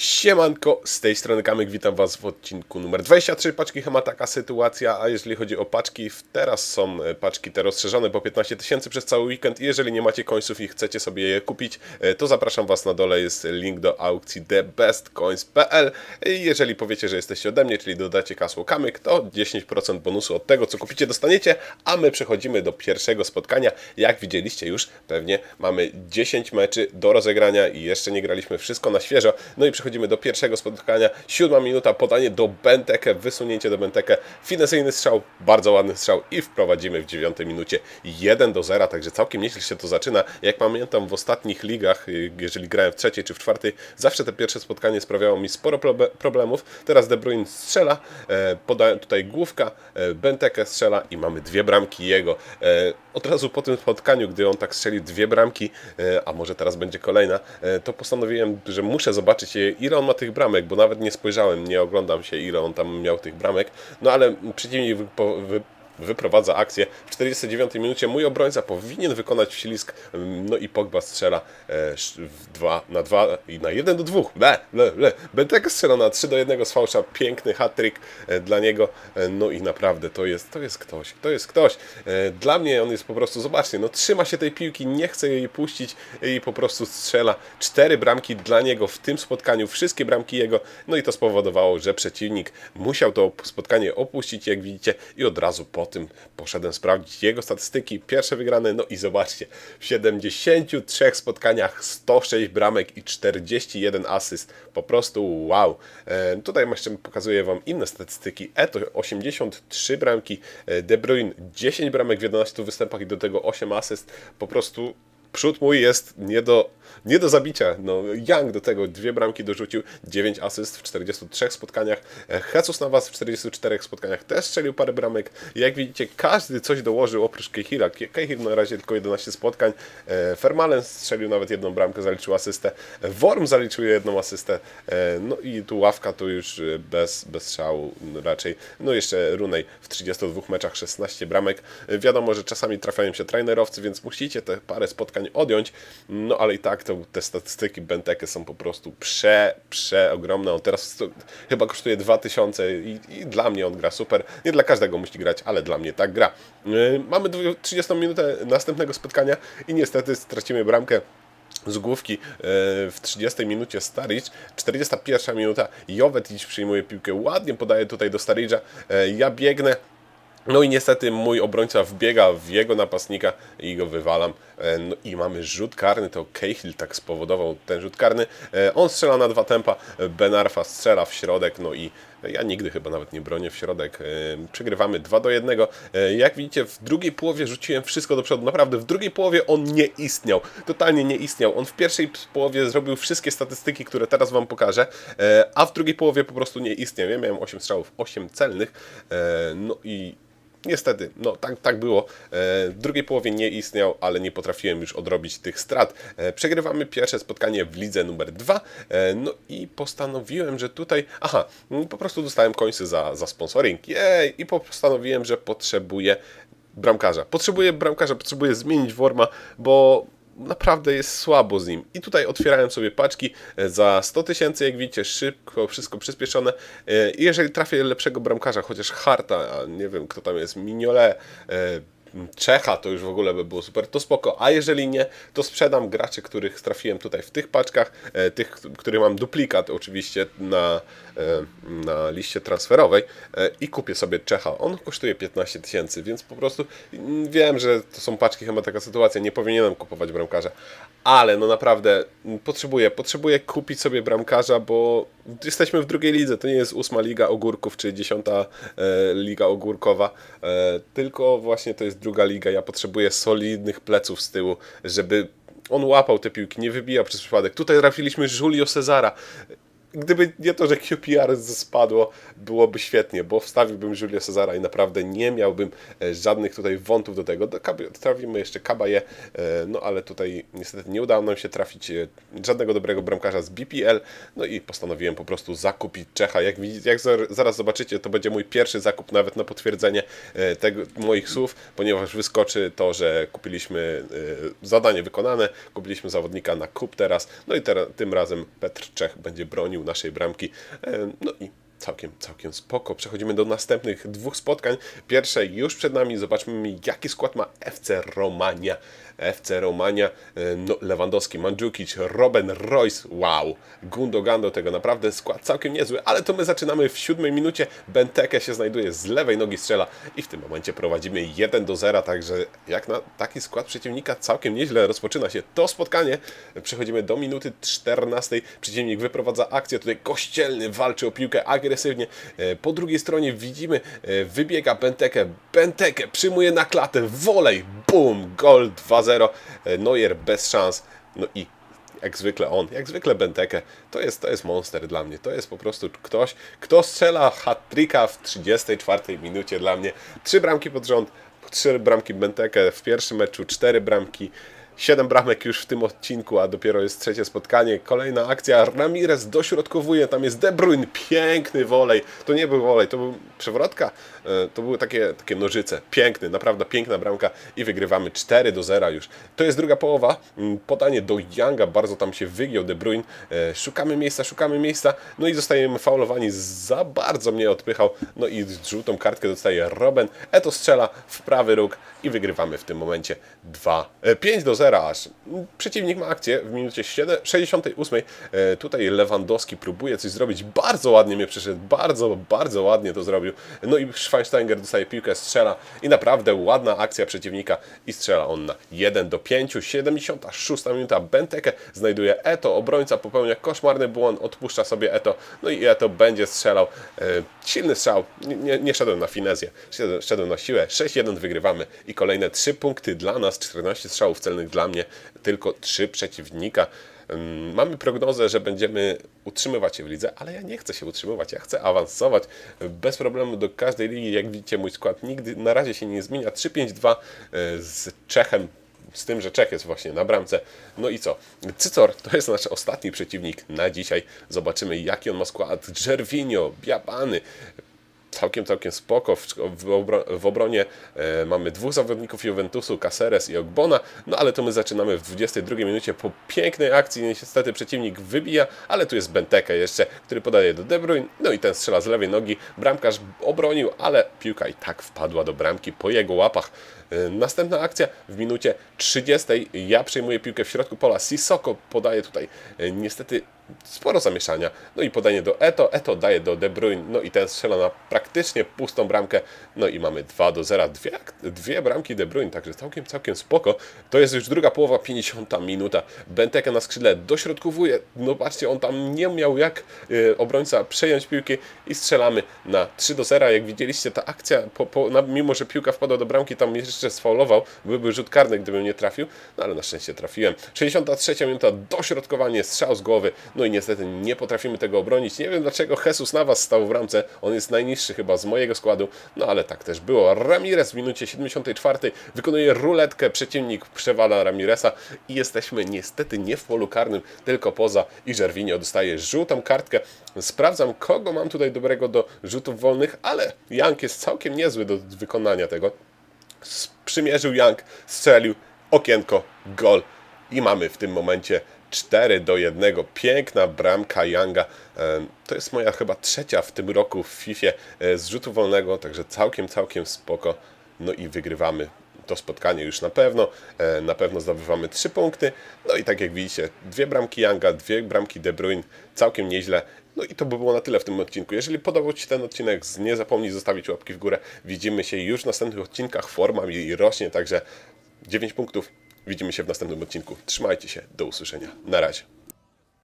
Siemanko, z tej strony Kamyk, witam Was w odcinku numer 23 paczki Hema taka sytuacja, a jeżeli chodzi o paczki, teraz są e, paczki te rozszerzone po 15 tysięcy przez cały weekend i jeżeli nie macie końców i chcecie sobie je kupić, e, to zapraszam Was na dole, jest link do aukcji thebestcoins.pl i jeżeli powiecie, że jesteście ode mnie, czyli dodacie kasło Kamyk, to 10% bonusu od tego, co kupicie dostaniecie, a my przechodzimy do pierwszego spotkania, jak widzieliście już, pewnie mamy 10 meczy do rozegrania i jeszcze nie graliśmy wszystko na świeżo, no i przechodzimy do pierwszego spotkania, siódma minuta, podanie do Benteke, wysunięcie do Benteke, finesyjny strzał, bardzo ładny strzał i wprowadzimy w dziewiątej minucie 1 do 0, także całkiem nieźle się to zaczyna. Jak pamiętam w ostatnich ligach, y, jeżeli grałem w trzeciej czy w czwartej, zawsze te pierwsze spotkanie sprawiało mi sporo problemów. Teraz De Bruyne strzela, e, podaje tutaj główka, e, Benteke strzela i mamy dwie bramki jego. Od razu po tym spotkaniu, gdy on tak strzelił dwie bramki, e, a może teraz będzie kolejna, e, to postanowiłem, że muszę zobaczyć e, ile on ma tych bramek, bo nawet nie spojrzałem, nie oglądam się ile on tam miał tych bramek, no ale przeciwnik wyprowadza akcję. W 49 minucie mój obrońca powinien wykonać wślizg, no i Pogba strzela e, sz- w 2 na 2 i na 1 do 2. Le, le, le. Benteke strzela na 3 do 1 z fałsza, piękny hat-trick e, dla niego, e, no i naprawdę to jest, to jest ktoś, to jest ktoś. E, Dla mnie on jest po prostu, zobaczcie, no trzyma się tej piłki, nie chce jej puścić i po prostu strzela. Cztery bramki dla niego w tym spotkaniu, wszystkie bramki jego, no i to spowodowało, że przeciwnik musiał to spotkanie opuścić, jak widzicie, i od razu po tym poszedłem sprawdzić jego statystyki, pierwsze wygrane, no i zobaczcie, w 73 spotkaniach 106 bramek i 41 asyst, po prostu wow. E, tutaj jeszcze pokazuję Wam inne statystyki, Eto 83 bramki, e, De Bruyne 10 bramek w 11 występach i do tego 8 asyst, po prostu przód mój jest nie do, nie do zabicia. No, Young do tego dwie bramki dorzucił, 9 asyst w 43 spotkaniach. Jesus Navas w 44 spotkaniach też strzelił parę bramek. Jak widzicie, każdy coś dołożył oprócz Kehila. Kehil na razie tylko 11 spotkań. E, Fermalen strzelił nawet jedną bramkę, zaliczył asystę. Worm zaliczył jedną asystę. E, No i tu ławka to już e, bez, bez strzału raczej. No jeszcze Runej w 32 meczach 16 bramek. Wiadomo, że czasami trafiają się trainerowcy, więc musicie te parę spotkań odjąć. No ale i tak to, te statystyki Benteke są po prostu prze, prze ogromne. On teraz sto, chyba kosztuje 2000 i, i dla mnie on gra super. Nie dla każdego musi grać, ale dla mnie tak gra. Yy, Mamy dwu- 30 minutę następnego spotkania i niestety stracimy bramkę z główki e, w 30 minucie Staric, 41 minuta Jovetic przyjmuje piłkę, ładnie podaje tutaj do Staricza, E, ja biegnę, no i niestety mój obrońca wbiega w jego napastnika i go wywalam. E, No i mamy rzut karny, to Cahill tak spowodował ten rzut karny. E, On strzela na dwa tempa, e, Ben Arfa strzela w środek, no i ja nigdy chyba nawet nie bronię w środek. E, Przegrywamy 2 do 1. E, Jak widzicie, w drugiej połowie rzuciłem wszystko do przodu. Naprawdę, w drugiej połowie on nie istniał. Totalnie nie istniał. On w pierwszej połowie zrobił wszystkie statystyki, które teraz Wam pokażę, e, a w drugiej połowie po prostu nie istniał. Ja miałem 8 strzałów, 8 celnych. No i Niestety, no tak, tak było. E, W drugiej połowie nie istniał, ale nie potrafiłem już odrobić tych strat. E, Przegrywamy pierwsze spotkanie w lidze numer dwa. E, No i postanowiłem, że tutaj. Aha, mm, po prostu dostałem końcy za, za sponsoring. Jej! I postanowiłem, że potrzebuję bramkarza. Potrzebuję bramkarza, potrzebuję zmienić Worma, bo naprawdę jest słabo z nim. I tutaj otwierałem sobie paczki za 100 tysięcy, jak widzicie, szybko, wszystko przyspieszone. E, I jeżeli trafię lepszego bramkarza, chociaż Harta, nie wiem kto tam jest, Mignolet, e, Czecha, to już w ogóle by było super, to spoko. A jeżeli nie, to sprzedam graczy, których trafiłem tutaj w tych paczkach, e, tych, których mam duplikat oczywiście na, e, na liście transferowej e, i kupię sobie Czecha. On kosztuje 15 tysięcy, więc po prostu mm, wiem, że to są paczki, chyba taka sytuacja, nie powinienem kupować bramkarza, ale no naprawdę mm, potrzebuję, potrzebuję kupić sobie bramkarza, bo jesteśmy w drugiej lidze, to nie jest ósma liga ogórków, czy dziesiąta liga ogórkowa, tylko właśnie to jest druga liga, ja potrzebuję solidnych pleców z tyłu, żeby on łapał te piłki, nie wybijał przez przypadek. Tutaj trafiliśmy Julio Cezara. Gdyby nie to, że QPR spadło, byłoby świetnie, bo wstawiłbym Julio Cezara i naprawdę nie miałbym e, żadnych tutaj wątów do tego. Trafimy jeszcze Kabaje, e, no ale tutaj niestety nie udało nam się trafić e, żadnego dobrego bramkarza z BPL, no i postanowiłem po prostu zakupić Czecha. Jak, jak za- zaraz zobaczycie, to będzie mój pierwszy zakup nawet na potwierdzenie tego, moich słów, ponieważ wyskoczy to, że kupiliśmy zadanie wykonane, kupiliśmy zawodnika na kup teraz, no i teraz, tym razem Petr Czech będzie bronił naszej bramki. E, No i całkiem, całkiem spoko. Przechodzimy do następnych dwóch spotkań. Pierwsze już przed nami. Zobaczmy, jaki skład ma FC Romania. FC Romania, e, no, Lewandowski, Mandzukic, Robben, Royce, wow, Gundogan do tego, naprawdę skład całkiem niezły, ale to my zaczynamy w siódmej minucie, Benteke się znajduje z lewej nogi strzela i w tym momencie prowadzimy 1 do 0, także jak na taki skład przeciwnika całkiem nieźle rozpoczyna się to spotkanie. Przechodzimy do minuty 14, przeciwnik wyprowadza akcję, tutaj Kościelny walczy o piłkę agresywnie, E, po drugiej stronie widzimy, e, wybiega Benteke, Benteke przyjmuje na klatę, wolej, bum, gol 2-0, E, Neuer bez szans, no i jak zwykle on, jak zwykle Benteke, to jest, to jest monster dla mnie. To jest po prostu ktoś, kto strzela hat-tricka w 34 minucie dla mnie. Trzy bramki pod rząd, trzy bramki Benteke w pierwszym meczu, cztery bramki. Siedem bramek już w tym odcinku, a dopiero jest trzecie spotkanie. Kolejna akcja. Ramirez dośrodkowuje, tam jest De Bruyne, piękny wolej. To nie był wolej, to był przewrotka. E, To były takie, takie nożyce. Piękny, naprawdę piękna bramka i wygrywamy 4 do 0 już. To jest druga połowa. Mm, Podanie do Younga, bardzo tam się wygiął De Bruyne. E, Szukamy miejsca, szukamy miejsca. No i zostajemy faulowani. Za bardzo mnie odpychał. No i żółtą kartkę dostaje Robben. Eto strzela w prawy róg i wygrywamy w tym momencie 2, e, 5 do 0 aż. Przeciwnik ma akcję w minucie 7, 68. E, Tutaj Lewandowski próbuje coś zrobić. Bardzo ładnie mnie przeszedł. Bardzo, bardzo ładnie to zrobił. No i Schweinsteiger dostaje piłkę, strzela i naprawdę ładna akcja przeciwnika i strzela on na 1 do 5. 76 minuta. Benteke znajduje Eto. Obrońca popełnia koszmarny błąd, odpuszcza sobie Eto. No i Eto będzie strzelał. E, Silny strzał. Nie, nie, szedłem na finezję, szedłem na siłę. 6-1 wygrywamy i kolejne 3 punkty dla nas. 14 strzałów celnych dla mnie, tylko 3 przeciwnika. Mamy prognozę, że będziemy utrzymywać się w lidze, ale ja nie chcę się utrzymywać, ja chcę awansować bez problemu do każdej ligi. Jak widzicie, mój skład nigdy na razie się nie zmienia. 3-5-2 y, z Czechem, z tym, że Czech jest właśnie na bramce. No i co? Cycor to jest nasz ostatni przeciwnik na dzisiaj. Zobaczymy, jaki on ma skład. Gervinho, Biabany, całkiem, całkiem spoko. W, w, obro- w obronie e, mamy dwóch zawodników Juventusu, Caceres i Ogbona, no ale to my zaczynamy w 22 minucie po pięknej akcji. Niestety przeciwnik wybija, ale tu jest Benteke jeszcze, który podaje do De Bruyne, no i ten strzela z lewej nogi. Bramkarz obronił, ale piłka i tak wpadła do bramki po jego łapach. E, Następna akcja w minucie 30. Ja przejmuję piłkę w środku pola. Sissoko podaje tutaj e, niestety sporo zamieszania. No i podanie do Eto, Eto daje do De Bruyne, no i ten strzela na praktycznie pustą bramkę. No i mamy 2 do 0, dwie, dwie bramki De Bruyne, także całkiem, całkiem spoko. To jest już druga połowa, 50 minuta. Benteke na skrzydle dośrodkowuje, no patrzcie, on tam nie miał jak y, obrońca przejąć piłki i strzelamy na 3 do 0. Jak widzieliście, ta akcja, po, po, na, mimo że piłka wpadła do bramki, tam jeszcze sfaulował, byłby rzut karny, gdybym nie trafił, no ale na szczęście trafiłem. 63 minuta, dośrodkowanie, strzał z głowy, no i niestety nie potrafimy tego obronić. Nie wiem dlaczego Jesus Navas stał w ramce, on jest najniższy chyba z mojego składu, no ale tak też było. Ramirez w minucie 74 wykonuje ruletkę, przeciwnik przewala Ramiresa i jesteśmy niestety nie w polu karnym, tylko poza i Żerwinio dostaje żółtą kartkę. Sprawdzam kogo mam tutaj dobrego do rzutów wolnych, ale Jank jest całkiem niezły do wykonania tego. Sprzymierzył Young, strzelił, okienko, gol i mamy w tym momencie 4 do 1. Piękna bramka Younga. To jest moja chyba trzecia w tym roku w FIFA e, z rzutu wolnego, także całkiem, całkiem spoko. No i wygrywamy to spotkanie już na pewno. E, Na pewno zdobywamy 3 punkty. No i tak jak widzicie, dwie bramki Younga, dwie bramki De Bruyne, całkiem nieźle. No i to by było na tyle w tym odcinku. Jeżeli podobał Ci się ten odcinek, nie zapomnij zostawić łapki w górę. Widzimy się już w następnych odcinkach. Forma mi rośnie, także 9 punktów. Widzimy się w następnym odcinku. Trzymajcie się, do usłyszenia. Na razie.